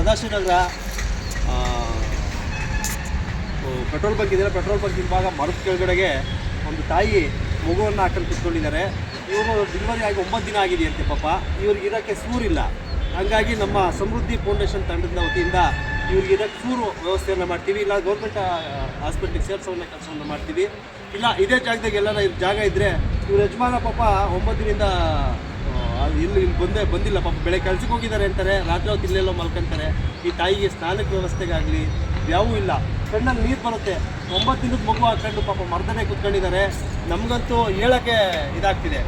Sadashivanagar petrol bunk ಇದೆ. Petrol bunk ಹಿಂಭಾಗ ಮರದ ಕೆಳಗಡೆಗೆ ಒಂದು ತಾಯಿ ಮಗುವನ್ನು ಹಾಕೊಂಡು ಕುತ್ಕೊಂಡಿದ್ದಾರೆ ಇವರು ಡೆಲಿವರಿ ಆಗಿ ಒಂಬತ್ತು ದಿನ ಆಗಿದೆಯಂತೆ ಪಾಪ. ಇವ್ರಿಗೆ ಇರೋಕ್ಕೆ ಸೂರಿಲ್ಲ ಹಾಗಾಗಿ ನಮ್ಮ ಸಮೃದ್ಧಿ ಫೌಂಡೇಶನ್ ತಂಡದ ವತಿಯಿಂದ ಇವ್ರಿಗೆ ಇದಕ್ಕೆ ಸೂರು ವ್ಯವಸ್ಥೆಯನ್ನು ಮಾಡ್ತೀವಿ. ಇಲ್ಲ ಗೌರ್ಮೆಂಟ್ ಹಾಸ್ಪಿಟ್ಲಿಗೆ ಸೇರಿಸೋನ್ನ ಕೆಲಸವನ್ನು ಮಾಡ್ತೀವಿ. ಇಲ್ಲ ಇದೇ ಜಾಗದಾಗ ಎಲ್ಲಾರ ಜಾಗ ಇದ್ದರೆ ಇವ್ರ ಯಜಮಾನ ಪಾಪ ಒಂಬತ್ತು ದಿನದಿಂದ ಆ, ಇಲ್ಲಿ ಇಲ್ಲಿ ಬಂದೇ ಬಂದಿಲ್ಲ, ಪಾಪ ಬೆಳೆ ಕೆಲ್ಸಕ್ಕೆ ಹೋಗಿದ್ದಾರೆ ಅಂತಾರೆ. ರಾತ್ರಿ ಹೊತ್ತು ಇಲ್ಲೆಲ್ಲೋ ಮಲ್ಕೊಂತಾರೆ. ಈ ತಾಯಿಗೆ ಸ್ನಾನಕ್ಕೆ ವ್ಯವಸ್ಥೆಗಾಗಲಿ ಯಾವೂ ಇಲ್ಲ. ಕಣ್ಣಲ್ಲಿ ನೀರು ಬರುತ್ತೆ. ಒಂಬತ್ತು ದಿನದ ಮಗು ಹಾಕೊಂಡು ಪಾಪ ಮರ್ದನೆ ಕುತ್ಕೊಂಡಿದ್ದಾರೆ. ನಮಗಂತೂ ಹೇಳೋಕ್ಕೆ ಇದಾಗ್ತಿದೆ.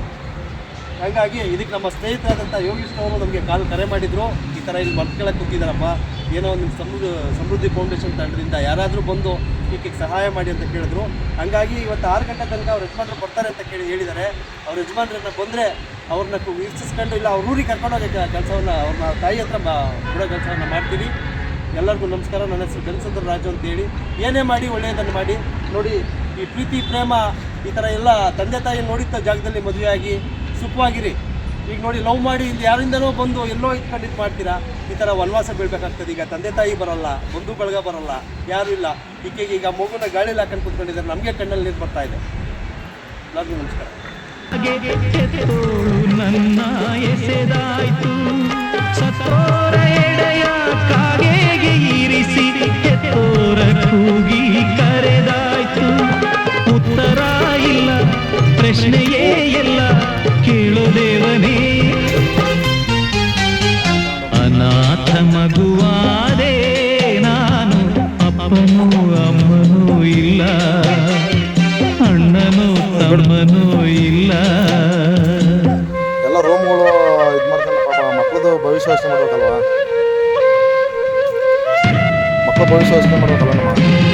ಹಾಗಾಗಿ ಇದಕ್ಕೆ ನಮ್ಮ ಸ್ನೇಹಿತರಾದಂಥ ಯೋಗೀಶ್ ಅವರು ನಮಗೆ ಕಾಲ್ ಕರೆ ಮಾಡಿದ್ರು. ಈ ಥರ ಇಲ್ಲಿ ಮಲ್ಕೊಳ್ಳೋಕೆ ಕೂತಿದ್ದಾರಪ್ಪ ಏನೋ ಒಂದು ಸಮೃದ್ಧಿ ಸಮೃದ್ಧಿ ಫೌಂಡೇಶನ್ ತಂಡದಿಂದ ಯಾರಾದರೂ ಬಂದು ಈಕೆಗೆ ಸಹಾಯ ಮಾಡಿ ಅಂತ ಕೇಳಿದ್ರು. ಹಂಗಾಗಿ ಇವತ್ತು ಆರು ಗಂಟೆ ತನಕ ಅವ್ರ ಯಜಮಾನರು ಬರ್ತಾರೆ ಅಂತ ಕೇಳಿ ಹೇಳಿದ್ದಾರೆ. ಅವ್ರ ಯಜಮಾನ್ರನ್ನ ಬಂದರೆ ಅವ್ರನ್ನ ವೀಕ್ಷಿಸ್ಕೊಂಡು ಇಲ್ಲ, ಅವ್ರ ಊರಿಗೆ ಕರ್ಕೊಂಡು ಕರ್ಕೊಂಡೋಗಿ ಕೆಲಸವನ್ನು ಅವ್ರನ್ನ ತಾಯಿ ಹತ್ರ ಕೂಡ ಕೆಲಸವನ್ನು ಮಾಡ್ತೀವಿ. ಎಲ್ಲರಿಗೂ ನಮಸ್ಕಾರ, ನನ್ನ ಹೆಸರು ಬೆನ್ಸಂದ್ರ ರಾಜು ಅಂತೇಳಿ. ಏನೇ ಮಾಡಿ, ಒಳ್ಳೆಯದನ್ನು ಮಾಡಿ. ನೋಡಿ, ಈ ಪ್ರೀತಿ, ಪ್ರೇಮ ಈ ಥರ ಎಲ್ಲ ತಂದೆ ತಾಯಿ ನೋಡಿದ್ದ ಜಾಗದಲ್ಲಿ ಮದುವೆಯಾಗಿ ಸುಖವಾಗಿರಿ. ಈಗ ನೋಡಿ, ಲವ್ ಮಾಡಿ ಇಲ್ಲಿ ಯಾರಿಂದನೋ ಬಂದು ಎಲ್ಲೋ ಇಟ್ಕೊಂಡು ಇದು ಮಾಡ್ತೀರಾ? ಈ ಥರ ವನವಾಸ ಬೀಳ್ಬೇಕಾಗ್ತದೆ. ಈಗ ತಂದೆ ತಾಯಿ ಬರಲ್ಲ, ಬಂಧು ಬಳಗ ಬರಲ್ಲ, ಯಾರೂ ಇಲ್ಲ. ಈಕೆಗೆ ಈಗ ಮಗುನ ಗಾಳಿಲಿ ಹಾಕೊಂಡು ಕುತ್ಕೊಂಡಿದ್ದಾರೆ. ನಮಗೆ ಕಣ್ಣಲ್ಲಿ ನೀರು ಬರ್ತಾ ಇದೆ. ಎಲ್ಲರಿಗೂ ನಮಸ್ಕಾರ. ಹೆತ್ತೋಳು ನನ್ನ ಎಸೆದಾಯ್ತು. ಸತ್ತೋರ ಎಡೆಯ ಕಾಗೆಗೆ ಇರಿಸಿ ಹೆತ್ತೋರ ಕೂಗಿ ಕರೆದಾಯ್ತು. ಉತ್ತರ ಇಲ್ಲ, ಪ್ರಶ್ನೆಯೇ ಎಲ್ಲ ಕೇಳು ದೇವನೇ. ಅನಾಥ ಮಗುವಾದೆ ನಾನು, ಅಪ್ಪನೂ ಅಮ್ಮನೂ ಇಲ್ಲ. ತಮ್ಮನೂ ಇಲ್ಲ. ಎಲ್ಲ ರೂಮ್ಗಳು ಇದು ಮಾಡ್ಕೊಂಡು ಪಾಪ ಮಕ್ಕಳದು ಭವಿಷ್ಯ ಯೋಚನೆ ಮಾಡ್ಬೇಕಲ್ವಾ? ಮಕ್ಕಳ ಭವಿಷ್ಯ ಯೋಚನೆ ಮಾಡ್ಬೇಕಲ್ಲ ನಮ್ಮ?